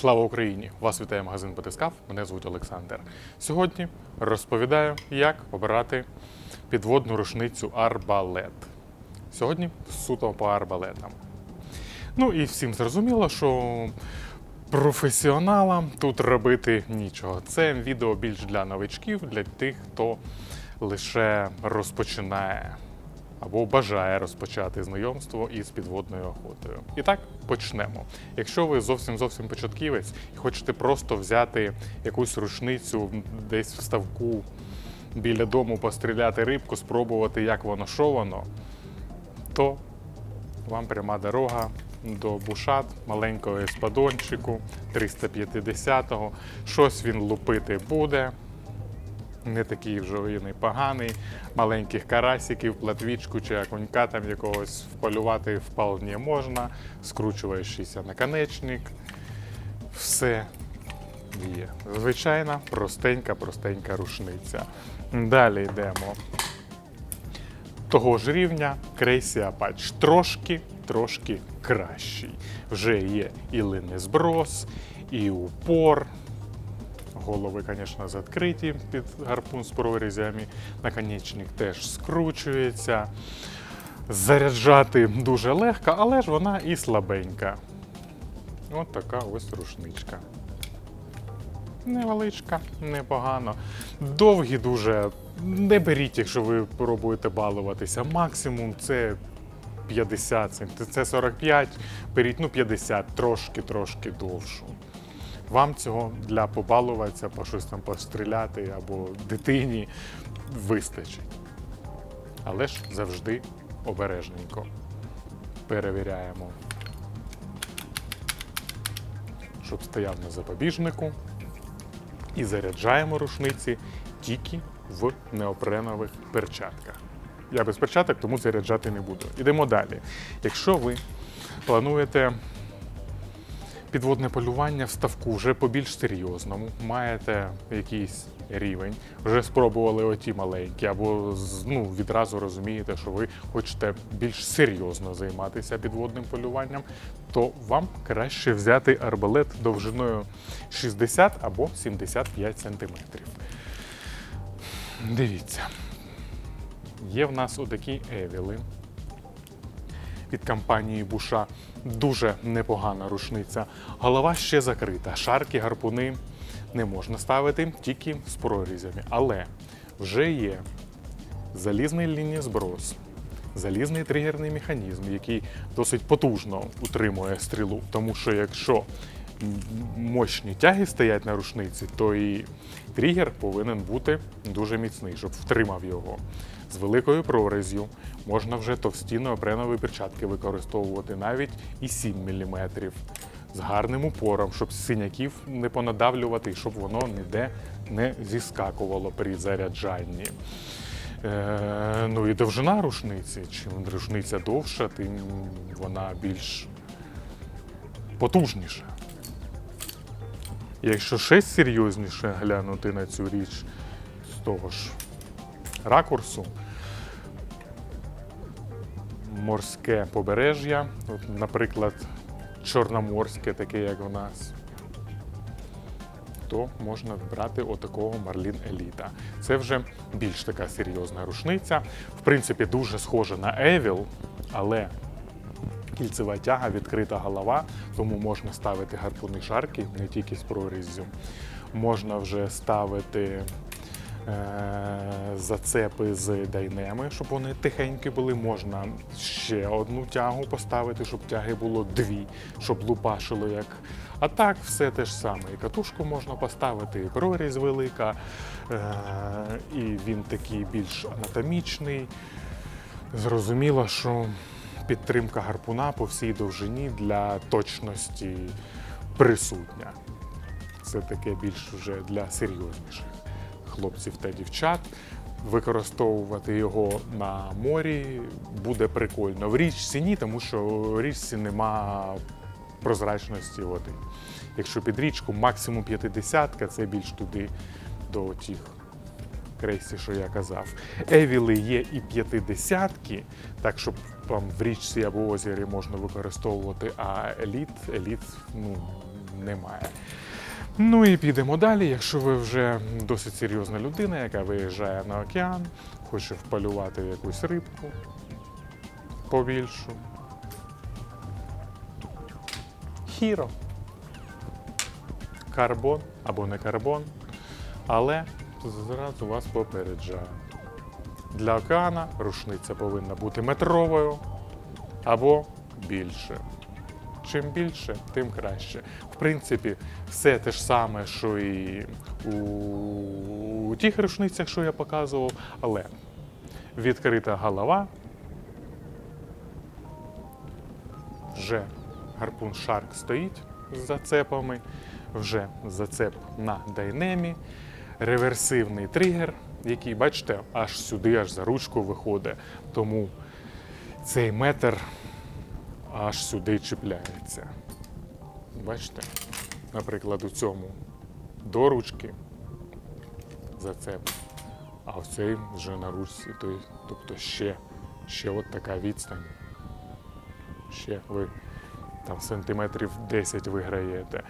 Слава Україні! Вас вітає магазин Батискав. Мене звуть Олександр. Сьогодні розповідаю, як обирати підводну рушницю арбалет. Сьогодні суто по арбалетам. Ну і всім зрозуміло, що професіоналам тут робити нічого. Це відео більш для новичків, для тих, хто лише розпочинає або бажає розпочати знайомство із підводною охотою. І так почнемо. Якщо ви зовсім зовсім початківець і хочете просто взяти якусь рушницю десь в ставку біля дому, постріляти рибку, спробувати, як воно що воно, то вам пряма дорога до Бушат, маленького еспадончику 350-го. Щось він лупити буде. Не такий вже він і поганий. Маленьких карасиків, платвічку чи окунька там якогось вполювати вполне можна. Скручуєшся наконечник. Все є. Звичайна, простенька, простенька рушниця. Далі йдемо того ж рівня Крейсі Апач. Трошки, трошки кращий. Вже є і линезброс, і упор. Голови, звісно, відкриті під гарпун з прорізями. Наконечник теж скручується. Заряджати дуже легко, але ж вона і слабенька. От така ось рушничка. Невеличка, непогано. Довгі дуже. Не беріть, якщо ви пробуєте балуватися. Максимум це 50. Це 45, беріть ну 50, трошки-трошки довшу. Вам цього для побалуватися, по щось там постріляти або дитині вистачить. Але ж завжди обережненько перевіряємо, щоб стояв на запобіжнику. І заряджаємо рушниці тільки в неопренових перчатках. Я без перчаток, тому заряджати не буду. Ідемо далі. Якщо ви плануєте підводне полювання в ставку вже по більш серйозному, маєте якийсь рівень, вже спробували оті маленькі, або ну, відразу розумієте, що ви хочете більш серйозно займатися підводним полюванням, то вам краще взяти арбалет довжиною 60 або 75 сантиметрів. Дивіться, є в нас отакі евіли від компанії Буша. Дуже непогана рушниця. Голова ще закрита. Шарки, гарпуни не можна ставити тільки з прорізями. Але вже є залізний ліній зброс, залізний тригерний механізм, який досить потужно утримує стрілу. Тому що якщо мощні тяги стоять на рушниці, то і тригер повинен бути дуже міцний, щоб втримав його. З великою прорізю можна вже товсті неопренові перчатки використовувати навіть і 7 мм. З гарним упором, щоб синяків не понадавлювати, щоб воно ніде не зіскакувало при заряджанні. Е, ну і довжина рушниці. Чим рушниця довша, тим вона більш потужніша. Якщо ще серйозніше глянути на цю річ з того ж ракурсу, морське побережжя, от, наприклад, чорноморське, таке, як у нас, то можна брати отакого Марлін Еліта. Це вже більш така серйозна рушниця. В принципі, дуже схожа на Евіл, але кільцева тяга, відкрита голова, тому можна ставити гарпуни шарки не тільки з проріззю. Можна вже ставити е, зацепи з дайнеми, щоб вони тихенькі були. Можна ще одну тягу поставити, щоб тяги було дві, щоб лупашило як. А так, все те ж саме. І катушку можна поставити, і прорізь велика, е, і він такий більш анатомічний. Зрозуміло, що підтримка гарпуна по всій довжині для точності присутня. Це таке більш вже для серйозніших хлопців та дівчат. Використовувати його на морі буде прикольно. В річці ні, тому що в річці нема прозрачності води. Якщо під річку максимум 50 це більш туди до тих крейсі, що я казав. Евіли є і п'ятидесятки, так щоб там в річці або озері можна використовувати, а еліт, еліт ну, немає. Ну і підемо далі. Якщо ви вже досить серйозна людина, яка виїжджає на океан, хоче вполювати якусь рибку побільшу. Хіро. Карбон або не карбон. Але зразу вас попереджаю. Для океана рушниця повинна бути метровою або більше. Чим більше, тим краще. В принципі, все те ж саме, що і у, тих рушницях, що я показував, але відкрита голова. Вже гарпун Shark стоїть з зацепами, вже зацеп на дайнемі, реверсивний тригер, який, бачите, аж сюди, аж за ручку виходить. Тому цей метр аж сюди чіпляється. Бачите? Наприклад, у цьому до ручки зацеп, а ось цей вже на ручці, тобто ще, ще от така відстань. Ще ви там сантиметрів 10 виграєте.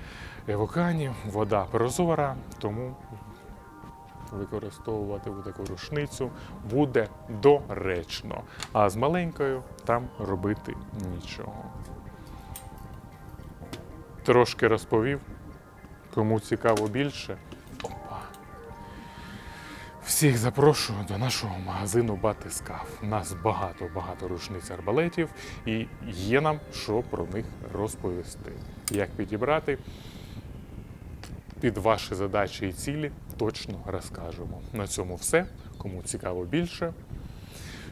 Е, В океані вода прозора, тому використовувати таку рушницю буде доречно. А з маленькою там робити нічого. Трошки розповів. Кому цікаво більше. Опа. Всіх запрошую до нашого магазину Батискаф. У нас багато-багато рушниць арбалетів, і є нам що про них розповісти. Як підібрати під ваші задачі і цілі точно розкажемо. На цьому все. Кому цікаво більше.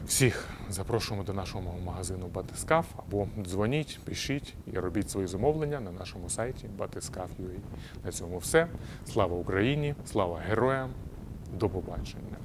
Всіх запрошуємо до нашого магазину Батискаф або дзвоніть, пишіть і робіть свої замовлення на нашому сайті Батискаф.ua. На цьому все. Слава Україні! Слава героям! До побачення!